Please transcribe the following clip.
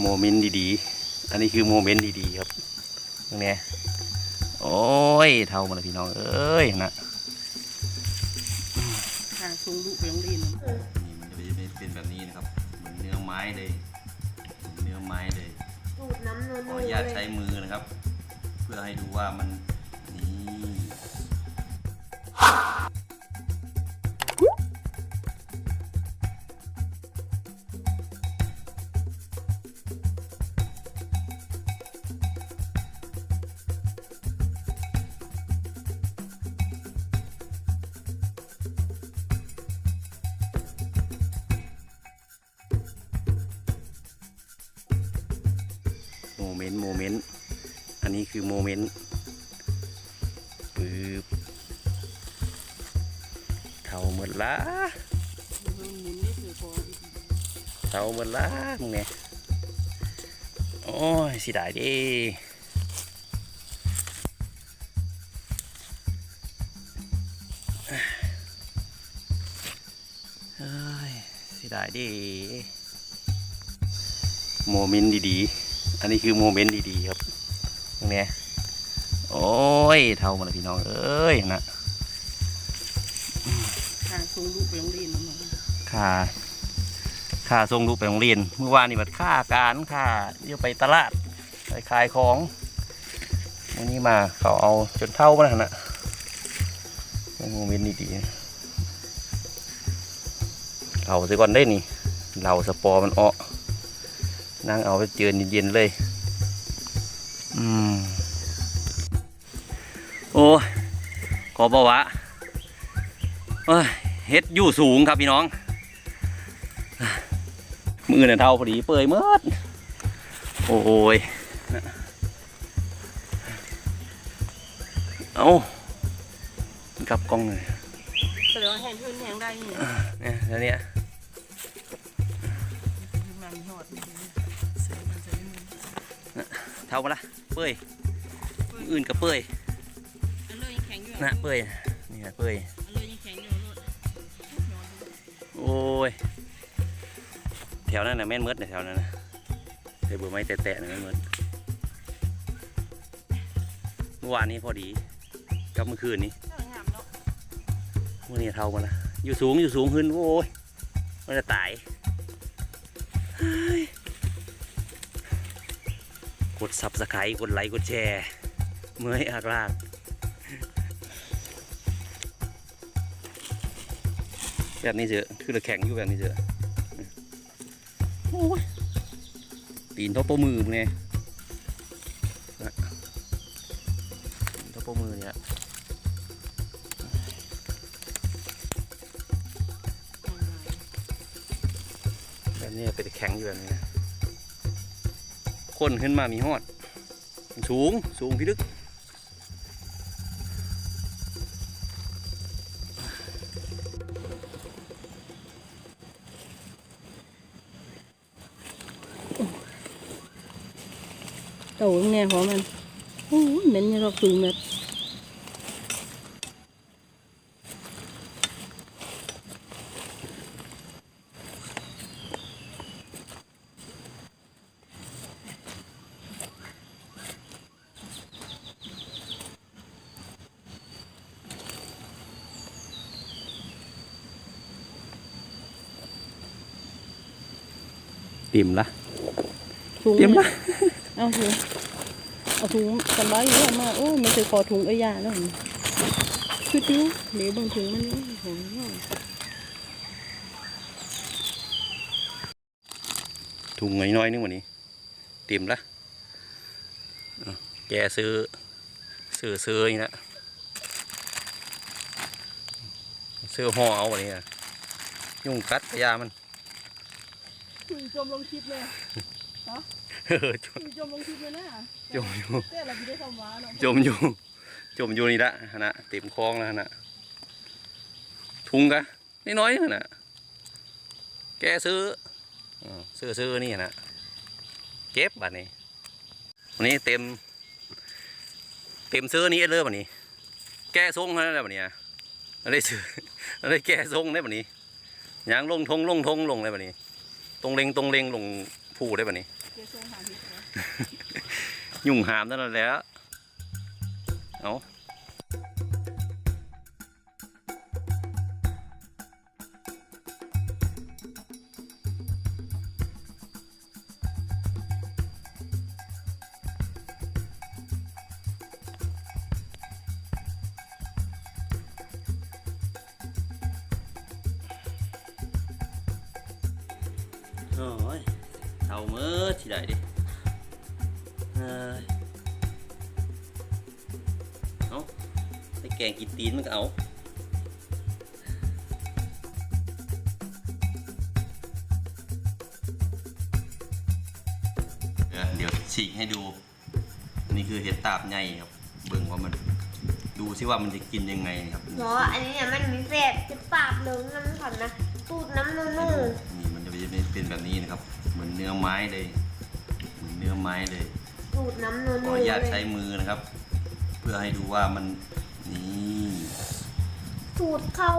โมเมนต์ดีๆ อันนี้คือโมเมนต์ดีๆครับตรงเนี้ยโอ้ย เท่ามาเลยพี่น้อง เอ้ยนะหาทรงลูกไปโรงเรียนนี่มันจะเป็นแบบนี้นะครับเหมือนเนื้อไม้เลยเหมือนเนื้อไม้เลยสูตรน้ำนวลขออนุญาตใช้มือนะครับ เพื่อให้ดูว่ามันนี่ เมนต์โมเมนต์อันนี้คือโมเมนต์ปึ๊บเท่าหมดละเท่าหมดละมึงเนี่ยโอ้ยสิได้ดิเอ้ยสิได้ดิโมเมนต์ดีๆ อันนี้คือโมเมนต์ดีๆครับตรงเนี้ยโอ้ยเท่ามาเลยพี่น้องเอ้ยนะหาทรงลูกไปโรงเรียนมาค่าค่าส่งลูกไปโรงเรียนเมื่อวานนี่บัดค่าการค่าเดี๋ยวไปตลาดไปขายของวันนี้มาเขาเอาจนเท่ามาแล้วนะโมเมนต์ดีๆเราซะก่อนได้นี่เราสปอร์มันออก นั่งเอาไปเจือนเย็นๆเลยอืมโอ้ยขอบอกว่าเอ้ยเฮ็ดอยู่สูงครับพี่น้อง มือเนี่ยเท่าพอดีเปื่อยเมื่ดโอ้ยเอากลับกล้องเลยแสดงว่าแห้งขึ้นแห้งได้นี่เนี่ยแล้วเนี่ย ท่ามาละเปื่อยมืออื่นกับเปื่อยอันเลยยังแข็งอยู่นะเปื่อยนี่ฮะเปื่อยอันเลยยังแข็งอยู่รถโอ้ยแถวนั้นนะแม่นเมืดเนี่ยแถวนั้นนะเดี๋ยวเบอร์ไม้แตะๆนะแม่นเมืดเมื่อวานนี้พอดีกับเมื่อคืนนี้งามเนาะมื่อนี้เท่ามาละอยู่สูงอยู่สูงขึ้นโอ้ยมันจะตาย ดซับสไครต์กดไลค์กดแชร์เมื่อยอากลากแบบนี้เจอะคือเราแข็งอยู่แบบนี้เจอะโอ้ยตีนเท่าโปมือมึงไงนะตีนเท่าโปมือเนี่ยแบบนี้เป็นแข็งอยู่แบบนี้นะ คนขึ้นมามีหอด สูงสูงพี่ลึกเต่าแน่ของมันโอ้ยเหม็นยังรอบสูงเม็ ดติ่มละถุงเตรียมละเอาถุงเอาถุงสบายอยู่แล้วมาโอ้มันจะขอถุงไอ้ยาแล้วชุดดิ้วเดี๋ยวบางถุงมันโอ้โหถุงน้อยๆนึงวันนี้ติ่มละเอาแกซื้อซื้อซื้ออย่างนี้นะซื้อห่อเอาวันนี้นะยุ่งกัดพยามัน คุยจมลงคลิปเลยเออจมคุยจมลงคลิปเลยนะจมอยู่เต้เราไม่ได้ทำว้าเนาะจมอยู่ จมอยู่นี่ละฮะนะเต็มคลองแล้วฮะนะถุงกะน้อยๆนี่นะแกซื้อออซื้อซื้อนี่นะเก็บบัดนี้วันนี้เต็ม เต็มซื้อนี้เลยบัดนี้ แกทรงแล้วบัดนี้อะอะไรซื้ออะไรแกทรงได้บัดนี้ยางลงทงลงทงลงเลยบัดนี้ ตรงเลงตรงเลงลงผู้ได้ป่ะนี่เดี๋ยวช่วงหาพิษนะยุ่งหามนั่นแหละเอา โอ้ยเท่ามือที่ไหนดิเฮ้ยเอาไอ้แกงกินตีนมันก็เอาเดี๋ยวฉีกให้ดูอันนี้คือเห็ดตาบใหญ่ครับ เบิ่งว่ามันดูซิว่ามันจะกินยังไงครับเพราะอันนี้เนี่ยมันมีเศษจะปราบเหลืองน้ำก่อนนะ ตูดน้ำนุ่ให้ดูมนี่มันจะ เป็นแบบนี้นะครับ เหมือนเนื้อไม้เลย เหมือนเนื้อไม้เลยๆตูดน้ำนุ่มขออนุญาตใช้มือนะครับ เพื่อให้ดูว่ามันนี่ตูดเขา